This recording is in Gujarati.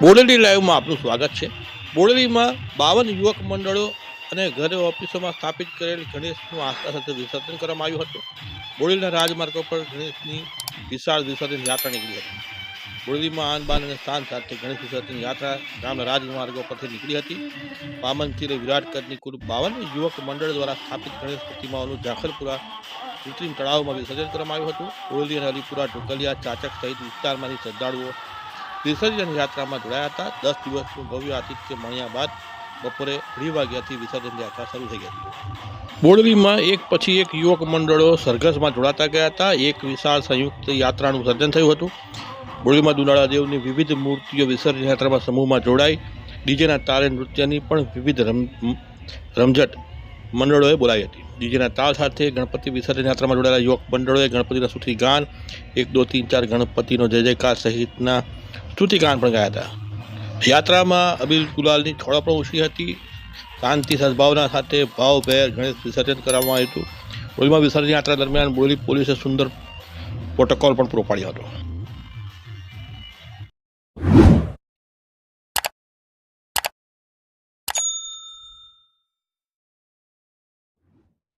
બોડેલી લાઈવમાં આપનું સ્વાગત છે. બોડેલીમાં બાવન યુવક મંડળો અને ઘરે ઓફિસોમાં સ્થાપિત કરેલ ગણેશનું આસ્થા સાથે વિસર્જન કરવામાં આવ્યું હતું. બોડેલીના રાજમાર્ગો પર ગણેશની વિશાળ વિસર્જન યાત્રા નીકળી હતી. બોડેલીમાં આન બાન અને સ્થાન સાથે ગણેશ વિસર્જન યાત્રા ગામના રાજમાર્ગો પરથી નીકળી હતી. પામનથી લઈ વિરાટ કદની કુલ બાવન યુવક મંડળ દ્વારા સ્થાપિત ગણેશ પ્રતિમાઓનું જાખલપુરા કૃત્રિમ તળાવમાં વિસર્જન કરવામાં આવ્યું હતું. બોડેલી અને હરિપુરા ઢોકલિયા ચાચક સહિત વિસ્તારમાંથી શ્રદ્ધાળુઓ વિસર્જન યાત્રામાં જોડાયા હતા. દસ દિવસનું ભવ્ય આતિથ્ય મળ્યા બાદ બપોરે અઢી વાગ્યાથી વિસર્જન યાત્રા શરૂ થઈ ગઈ. બોડલીમાં એક પછી એક યુવક મંડળો સરઘસમાં જોડાતા ગયા હતા. એક વિશાળ સંયુક્ત યાત્રાનું સર્જન થયું હતું. બોડલીમાં દુનાળા દેવની વિવિધ મૂર્તિઓ વિસર્જન યાત્રામાં સમૂહમાં જોડાઈ. ડીજેના તારે નૃત્યની પણ વિવિધ રમ, રમઝટ મંડળોએ બોલાવી હતી. ડીજેના તાલ સાથે ગણપતિ વિસર્જન યાત્રામાં જોડાયેલા યુવક મંડળોએ ગણપતિના સ્તુતિ ગાન, એક, દો તીન ચાર ગણપતિનો જય જયકાર સહિતના સ્તુતિ ગાન પણ ગાયા હતા. યાત્રામાં અબીલ ગુલાલની થોડા પણ ઓછી હતી. શાંતિ સદભાવના સાથે ભાવભેર ગણેશ વિસર્જન કરવામાં આવ્યું હતું. બોલીમાં વિસર્જન યાત્રા દરમિયાન બોલી પોલીસે સુંદર પ્રોટોકોલ પણ પૂરો પાડ્યો હતો.